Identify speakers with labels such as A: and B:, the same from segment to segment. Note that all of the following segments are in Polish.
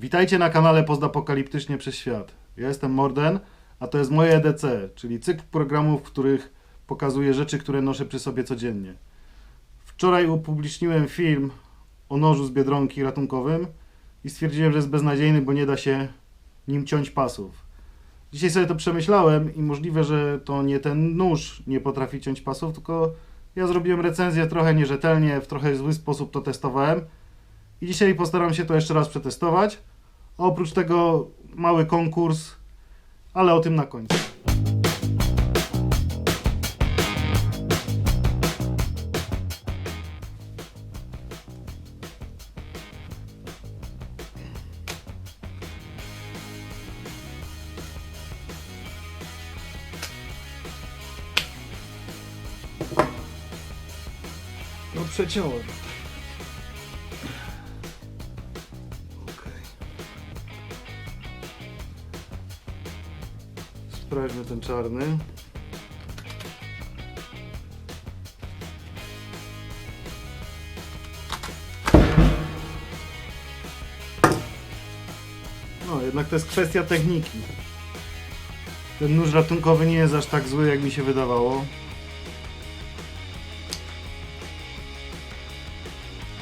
A: Witajcie na kanale Postapokaliptycznie przez Świat. Ja jestem Morden, a to jest moje EDC, czyli cykl programów, w których pokazuję rzeczy, które noszę przy sobie codziennie. Wczoraj upubliczniłem film o nożu z Biedronki ratunkowym i stwierdziłem, że jest beznadziejny, bo nie da się nim ciąć pasów. Dzisiaj sobie to przemyślałem i możliwe, że to nie ten nóż nie potrafi ciąć pasów, tylko ja zrobiłem recenzję trochę nierzetelnie, w trochę zły sposób to testowałem. I dzisiaj postaram się to jeszcze raz przetestować. Oprócz tego mały konkurs, ale o tym na końcu. No przeciąłem. Sprawdźmy ten czarny. No, jednak to jest kwestia techniki. Ten nóż ratunkowy nie jest aż tak zły, jak mi się wydawało.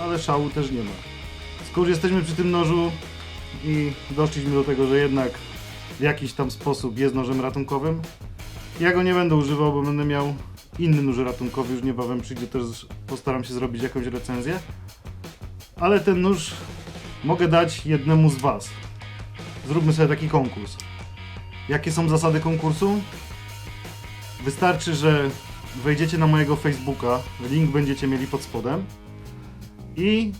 A: ale szału też nie ma. Skoro jesteśmy przy tym nożu i doszliśmy do tego, że jednak w jakiś tam sposób jest nożem ratunkowym, ja go nie będę używał, bo będę miał inny nóż ratunkowy, już niebawem przyjdzie, też postaram się zrobić jakąś recenzję. Ale ten nóż mogę dać jednemu z Was. Zróbmy sobie taki konkurs. Jakie są zasady konkursu? Wystarczy, że wejdziecie na mojego Facebooka, link będziecie mieli pod spodem i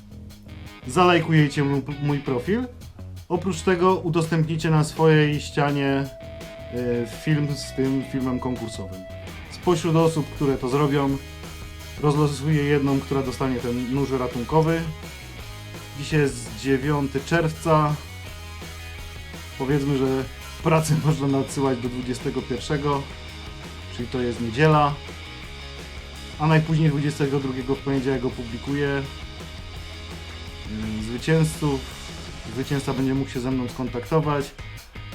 A: zalajkujecie mój, profil. Oprócz tego udostępnicie na swojej ścianie y, film z tym filmem konkursowym. Spośród osób, które to zrobią, rozlosuję jedną, która dostanie ten nóż ratunkowy. Dzisiaj jest 9 czerwca. Powiedzmy, że pracę można nadsyłać do 21, czyli to jest niedziela. A najpóźniej 22 w poniedziałek opublikuję y, zwycięzców. Zwycięzca będzie mógł się ze mną skontaktować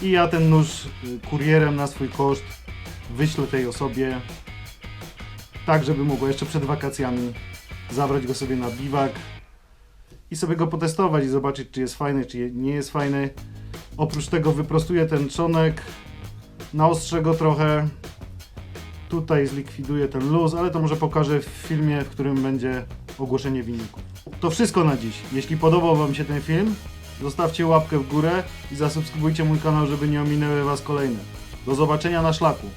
A: i ja ten nóż y, kurierem na swój koszt wyślę tej osobie tak, żeby mogła jeszcze przed wakacjami zabrać go sobie na biwak i sobie go potestować i zobaczyć, czy jest fajny, czy nie jest fajny. Oprócz tego wyprostuję ten trzonek, naostrzę go trochę, tutaj zlikwiduję ten luz, ale to może pokażę w filmie, w którym będzie ogłoszenie wyniku. To wszystko na dziś. Jeśli podobał Wam się ten film, zostawcie łapkę w górę i zasubskrybujcie mój kanał, żeby nie ominęły Was kolejne. Do zobaczenia na szlaku.